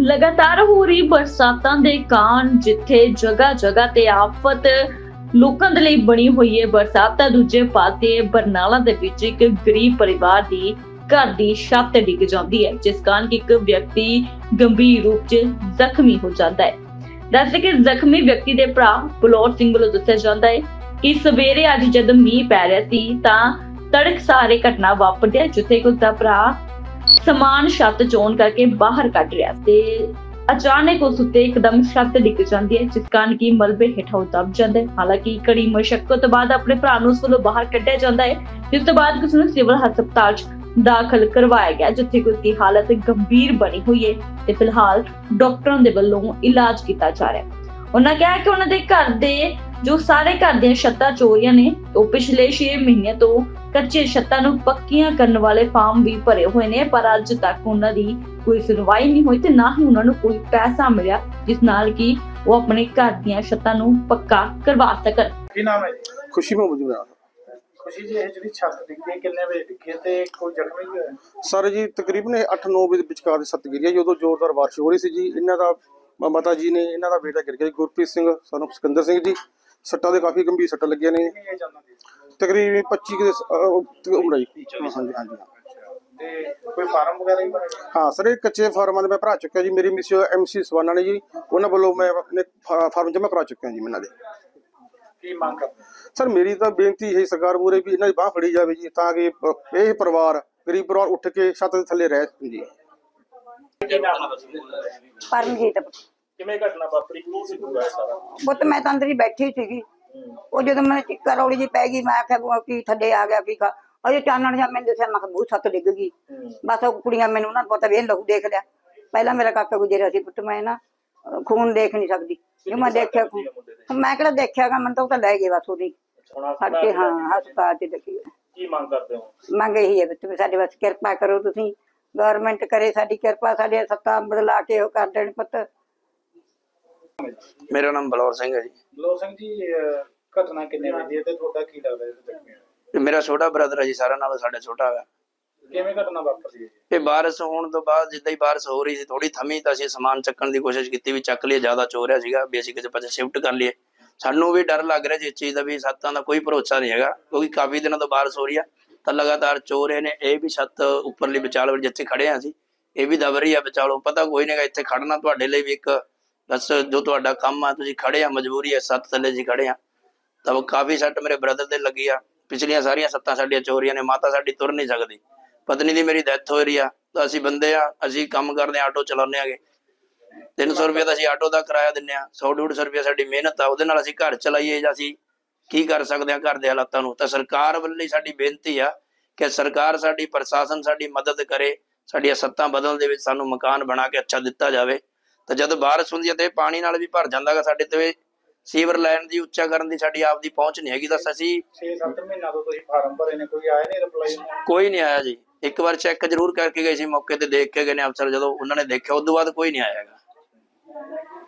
ਲਗਾਤਾਰ ਹੋ ਰਹੀ ਬਰਸਾਤਾਂ ਦੇ ਕਾਰਨ ਜਿੱਥੇ ਜਗ੍ਹਾ ਜਗ੍ਹਾ ਤੇ ਆਫਤ ਲੋਕਾਂ ਦੇ ਲਈ ਬਣੀ ਹੋਈ ਹੈ, ਬਰਸਾਤ ਤਾਂ ਦੂਜੇ ਪਾਸੇ ਬਰਨਾਲਾ ਦੇ ਵਿੱਚ ਇੱਕ ਗਰੀਬ ਪਰਿਵਾਰ ਦੀ ਘਰ ਦੀ ਛੱਤ ਡਿੱਗ ਜਾਂਦੀ ਹੈ, ਜਿਸ ਕਾਰਨ ਕਿ ਇੱਕ ਵਿਅਕਤੀ ਗੰਭੀਰ ਰੂਪ 'ਚ ਜ਼ਖਮੀ ਹੋ ਜਾਂਦਾ ਹੈ। ਦੱਸਦੇ ਕਿ ਜ਼ਖਮੀ ਵਿਅਕਤੀ ਦੇ ਭਰਾ ਬਲੌਰ ਸਿੰਘ ਵੱਲੋਂ ਦੱਸਿਆ ਜਾਂਦਾ ਹੈ ਕਿ ਸਵੇਰੇ ਅੱਜ ਜਦ ਮੀਂਹ ਪੈ ਰਿਹਾ ਸੀ ਤਾਂ ਤੜਕ ਸਾਰੇ ਘਟਨਾ ਵਾਪਰਦੀ ਹੈ, ਜਿੱਥੇ ਕਿ ਉਸਦਾ ਭਰਾ ਸਮਾਨ ਛੱਤ ਚੋਣ ਕਰਕੇ ਬਾਹਰ ਕੱਢ ਰਿਹਾ ਤੇ ਅਚਾਨਕ ਉਸ ਉੱਤੇ ਇੱਕਦਮ ਛੱਤ ਡਿੱਗ ਜਾਂਦੀ ਹੈ, ਜਿਸ ਕਾਰਨ ਕਿ ਮਲਬੇ ਹੇਠਾਂ ਦਬ ਜਾਂਦਾ ਹੈ ਹਾਲਾਂਕਿ ਕੜੀ ਮੁਸ਼ਕਲ ਤੋਂ ਬਾਅਦ ਆਪਣੇ ਭਰਾ ਨੂੰ ਉਸ ਵੱਲੋਂ ਬਾਹਰ ਕੱਢਿਆ ਜਾਂਦਾ ਹੈ, ਜਿਸ ਤੋਂ ਬਾਅਦ ਉਸ ਨੂੰ ਸਿਵਲ ਹਸਪਤਾਲ 'ਚ ਦਾਖਲ ਕਰਵਾਇਆ ਗਿਆ, ਜਿੱਥੇ ਕਿ ਉਸ ਦੀ ਹਾਲਤ ਗੰਭੀਰ ਬਣੀ ਹੋਈ ਹੈ ਤੇ ਫਿਲਹਾਲ ਡਾਕਟਰਾਂ ਦੇ ਵੱਲੋਂ ਇਲਾਜ ਕੀਤਾ ਜਾ ਰਿਹਾ ਹੈ। ਉਹਨਾਂ ਕਿਹਾ ਕਿ ਉਹਨਾਂ ਦੇ ਘਰ ਦੇ ਜੋ ਸਾਰੇ ਘਰ ਦੀਆਂ ਛੱਤਾਂ ਚੋਰੀਆਂ ਨੇ ਉਹ ਪਿਛਲੇ 6 ਮਹੀਨਿਆਂ ਤੋਂ ਕੱਚੇ ਛੱਤਾਂ ਨੂੰ ਪੱਕੀਆਂ ਕਰਨ ਵਾਲੇ ਫਾਰਮ ਵੀ ਭਰੇ ਹੋਏ ਨੇ ਪਰ ਅੱਜ ਤੱਕ ਉਹਨਾਂ ਦੀ ਕੋਈ ਸੁਣਵਾਈ ਨਹੀਂ ਹੋਈ ਤੇ ਨਾ ਹੀ ਉਹਨਾਂ ਨੂੰ ਕੋਈ ਪੈਸਾ ਮਿਲਿਆ ਜਿਸ ਨਾਲ ਕਿ ਉਹ ਆਪਣੇ ਘਰ ਦੀਆਂ ਛੱਤਾਂ ਨੂੰ ਪੱਕਾ ਕਰਵਾ ਸਕਣ। ਕੀ ਨਾਮ ਹੈ ਜੀ? ਖੁਸ਼ੀ ਮਹਿਮੂਦ ਮੇਰਾ ਖੁਸ਼ੀ ਜੀ ਇਹ ਜਿਹੜੀ ਛੱਤ ਡਿੱਗੀ ਹੈ, ਕਿੰਨੇ ਵਜੇ ਡਿੱਗੀ ਹੈ ਤੇ ਕੋਈ ਜ਼ਖਮੀ ਵੀ ਹੋਇਆ? ਸਰ ਜੀ ਤਕਰੀਬਨ 8-9 ਵਜੇ ਵਿਚਕਾਰ ਦੀ ਸੱਤ ਗਿਰੀ ਹੈ ਜਦੋਂ ਜ਼ੋਰਦਾਰ ਬਾਰਿਸ਼ ਹੋ ਰਹੀ ਸੀ ਜੀ ਇਹਨਾਂ ਦਾ ਮ- ਮਾਤਾ ਜੀ ਨੇ ਇਹਨਾਂ ਦਾ ਬੇਟਾ ਗਿਰ ਗਿਆ ਜੀ ਗੁਰਪ੍ਰੀਤ ਸਿੰਘ ਸਾਨੂੰ ਸਿਕੰਦਰ ਸਿੰਘ ਜੀ ਸੱਟਾਂ ਦੇ ਕਾਫੀ ਗੰਭੀਰ ਸੱਟਾਂ ਲੱਗੀਆਂ ਨੇ। ਤਕਰੀਬਨ 25 ਕੁ ਦੇ ਉਮਰ ਹੈ ਜੀ। ਹਾਂਜੀ ਹਾਂਜੀ। ਤੇ ਕੋਈ ਫਾਰਮ ਵਗੈਰਾ ਹੀ ਭਰਿਆ ਹਾਂ ਸਰ ਇਹ ਕੱਚੇ ਫਾਰਮਾਂ ਦੇ ਮੈਂ ਭਰਾ ਚੁੱਕਿਆ ਜੀ। ਮੇਰੀ ਮਿਸ ਐਮਸੀ ਸਵਾਨਾ ਨੇ ਜੀ। ਉਹਨਾਂ ਵੱਲੋਂ ਮੈਂ ਆਪਣੇ ਫਾਰਮ ਜਮ੍ਹਾਂ ਕਰਾ ਚੁੱਕਿਆ ਜੀ ਇਹਨਾਂ ਦੇ। ਕੀ ਮੰਗ ਕਰਦੇ? ਸਰ ਮੇਰੀ ਤਾਂ ਬੇਨਤੀ ਹੈ ਸਰਕਾਰ ਮੂਰੇ ਵੀ ਇਹਨਾਂ ਦੀ ਬਾਹ ਫੜੀ ਜਾਵੇ ਜੀ ਤਾਂ ਕਿ ਇਹ ਪਰਿਵਾਰ ਗਰੀਬ ਪਰਿਵਾਰ ਉੱਠ ਕੇ ਛੱਤ ਦੇ ਥੱਲੇ ਰਹਿ ਜੀ। ਪਰਮਜੀਤ। ਕਿਵੇਂ ਘਟਨਾ ਵਾਪਰੀ? ਕੀ ਸੀ ਪੂਰਾ ਇਹ ਸਾਰਾ ਪੁੱਤ ਮੈਂ ਤਾਂ ਅੰਦਰ ਹੀ ਬੈਠੀ ਸੀਗੀ। ਉਹ ਜਦੋਂ ਮੈਂ ਚਿੱਕਾ ਰੌਲੀ ਜੀ ਪੈ ਗਈ ਮੈਂ ਆਖਿਆ ਵੀ ਕੀ ਥੱਲੇ ਆ ਗਿਆ ਕੀ ਖਾ ਅਜੇ ਚਾਨਣ ਜਾਂ ਮੈਨੂੰ ਦੱਸਿਆ ਮੈਂ ਕਿਹਾ ਬਹੁਤ ਸੱਤ ਡਿੱਗ ਗਈ। ਬਸ ਉਹ ਕੁੜੀਆਂ ਮੈਨੂੰ ਉਹਨਾਂ ਨੂੰ ਪਤਾ ਵੀ ਇਹ ਲਹੂ ਦੇਖ ਲਿਆ। ਪਹਿਲਾਂ ਮੇਰਾ ਕਾਕਾ ਗੁਜਰਿਆ ਸੀ ਪੁੱਤ ਮੈਂ ਨਾ ਅਹ ਖੂਨ ਦੇਖ ਨਹੀਂ ਸਕਦੀ। ਜੇ ਮੈਂ ਦੇਖਿਆ ਖੂਨ ਮੈਂ ਕਿਹੜਾ ਦੇਖਿਆਗਾ ਮੈਨੂੰ ਤਾਂ ਉਹ ਤਾਂ ਲੈ ਗਏ ਬਸ ਉਹਦੀ ਹੁਣ ਫੜ ਕੇ ਹਾਂ ਹਸਪਤਾਲ ਚ ਦੇਖੀ ਕੀ ਮੰਗ ਕਰਦੇ ਹੋ? ਮੰਗ ਇਹੀ ਹੈ ਵੀ ਤੁਸੀਂ ਸਾਡੇ ਵਾਸਤੇ ਕਿਰਪਾ ਕਰੋ ਤੁਸੀਂ। ਗਵਰਨਮੈਂਟ ਕਰੇ ਸਾਡੀ ਕਿਰਪਾ ਸਾਡੇ ਸੱਤਾ ਬਦਲਾ ਕੇ ਉਹ ਕਰ ਦੇਣ ਪੁੱਤ। ਮੇਰਾ ਨਾਮ ਬਲੌਰ ਸਿੰਘ ਹੈ ਜੀ। ਬਲੋ ਸਿੰਘ ਜੀ ਅਹ, ਘਟਨਾ ਕਿੰਨੇ ਵਜੇ ਹੈ ਤੇ ਤੁਹਾਡਾ ਕੀ ਲੱਗਦਾ ਇਹ ਜ਼ਖਮੀ ਹੋਇਆ? ਇਹ ਮੇਰਾ ਛੋਟਾ ਬ੍ਰਦਰ ਹੈ ਜੀ ਸਾਰਿਆਂ ਨਾਲੋਂ ਸਾਡੇ ਛੋਟਾ ਹੈ। ਕਿਵੇਂ ਘਟਨਾ ਵਾਪਰੀ ਹੈ ਜੀ? ਇਹ ਬਾਰਿਸ਼ ਹੋਣ ਤੋਂ ਬਾਅਦ ਜਿੱਦਾਂ ਹੀ ਬਾਰਿਸ਼ ਹੋ ਰਹੀ ਸੀ ਥੋੜੀ ਥਮੀ ਤਾਂ ਅਸੀਂ ਸਮਾਨ ਚੱਕਣ ਦੀ ਕੋਸ਼ਿਸ਼ ਕੀਤੀ ਵੀ ਚੱਕ ਲਈਏ ਜ਼ਿਆਦਾ ਚੋ ਰਿਹਾ ਸੀਗਾ ਵੀ ਅਸੀਂ ਕਿਸੇ ਪਾਸੇ ਸ਼ਿਫਟ ਕਰ ਲਈਏ। ਸਾਨੂੰ ਵੀ ਡਰ ਲੱਗ ਰਿਹਾ ਜੀ ਇਸ ਚੀਜ਼ ਦਾ ਵੀ ਛੱਤਾਂ ਦਾ ਕੋਈ ਭਰੋਸਾ ਨਹੀਂ ਹੈਗਾ ਕਿਉਂਕਿ ਕਾਫੀ ਦਿਨਾਂ ਤੋਂ ਬਾਰਿਸ਼ ਹੋ ਰਹੀ ਆ। ਤਾਂ ਲਗਾਤਾਰ ਚੋ ਰਹੇ ਨੇ ਇਹ ਵੀ ਛੱਤ ਉੱਪਰਲੀ ਵਿਚਾਲ ਵਿੱਚ ਜਿੱਥੇ ਖੜੇ ਆ ਅਸੀਂ ਇਹ ਵੀ ਦਬ ਰਹੀ ਆ ਵਿਚਾਲੋਂ। ਪਤਾ ਕੋਈ ਨਹੀਂਗਾ ਇੱਥੇ ਖੜਨਾ ਤੁਹਾਡੇ ਲਈ ਵੀ ਇੱਕ ਬਸ ਜੋ ਤੁਹਾਡਾ ਕੰਮ ਆ, ਤੁਸੀਂ ਖੜੇ ਆ, ਮਜਬੂਰੀ ਹੈ, ਸੱਤ ਥੱਲੇ ਜੀ ਖੜੇ ਆ। ਤਾਂ ਉਹ ਕਾਫੀ ਸੱਟ ਮੇਰੇ ਬ੍ਰਦਰ ਦੇ ਲੱਗੀ ਆ। ਪਿਛਲੀਆਂ ਸਾਰੀਆਂ ਸੱਤਾਂ ਸਾਡੀਆਂ ਚੋਰੀਆਂ ਨੇ, ਮਾਤਾ ਸਾਡੀ ਤੁਰ ਨਹੀਂ ਸਕਦੀ। ਪਤਨੀ ਦੀ ਮੇਰੀ ਡੈਥ ਹੋ ਰਹੀ ਆ। ਤਾਂ ਅਸੀਂ ਬੰਦੇ ਆ, ਅਸੀਂ ਕੰਮ ਕਰਦੇ ਆ ਆਟੋ ਚਲਾਉਂਦੇ ਆਗੇ। 300 ਰੁਪਏ ਦਾ ਅਸੀਂ ਆਟੋ ਦਾ ਕਿਰਾਇਆ ਦਿੰਨੇ ਆ। 100 150 ਰੁਪਏ ਸਾਡੀ ਮਿਹਨਤ ਆ, ਉਹਦੇ ਨਾਲ ਅਸੀਂ ਘਰ ਚਲਾਈਏ ਜਾਂ ਅਸੀਂ ਕੀ ਕਰ ਸਕਦੇ ਆ ਘਰ ਦੇ ਹਾਲਾਤਾਂ ਨੂੰ। ਤਾਂ ਸਰਕਾਰ ਵੱਲੋਂ ਸਾਡੀ ਬੇਨਤੀ ਆ ਕਿ ਸਰਕਾਰ ਸਾਡੀ, ਪ੍ਰਸ਼ਾਸਨ ਸਾਡੀ ਮਦਦ ਕਰੇ, ਸਾਡੀਆਂ ਸੱਤਾਂ ਬਦਲਣ ਦੇ ਵਿੱਚ ਸਾਨੂੰ ਮਕਾਨ ਬਣਾ ਕੇ ਅੱਛਾ ਦਿੱਤਾ ਜਾਵੇ। ਤਾਂ ਜਦ ਬਾਰਿਸ਼ ਹੁੰਦੀ ਹੈ ਤੇ ਪਾਣੀ ਨਾਲ ਵੀ ਭਰ ਜਾਂਦਾਗਾ ਸਾਡੇ ਤੇ ਸੀਵਰ ਲਾਈਨ ਦੀ ਉੱਚਾ ਕਰਨ ਦੀ ਸਾਡੀ ਆਪਦੀ ਪਹੁੰਚ ਨਹੀਂ ਹੈਗੀ ਤਾਂ ਅਸੀਂ 6-7 ਮਹੀਨਾ ਤੋਂ ਤੁਸੀਂ ਫਾਰਮ ਭਰੇ ਨੇ ਕੋਈ ਆਇਆ ਨਹੀਂ ਰਿਪਲਾਈ ਕੋਈ ਨਹੀਂ ਆਇਆ ਜੀ। ਇੱਕ ਵਾਰ ਚੈੱਕ ਜ਼ਰੂਰ ਕਰਕੇ ਗਏ ਸੀ ਮੌਕੇ ਤੇ ਦੇਖ ਕੇ ਗਏ ਨੇ ਅਫਸਰ ਜਦੋਂ ਉਹਨਾਂ ਨੇ ਦੇਖਿਆ ਉਸ ਤੋਂ ਬਾਅਦ ਕੋਈ ਨਹੀਂ ਆਇਆ ਹੈਗਾ।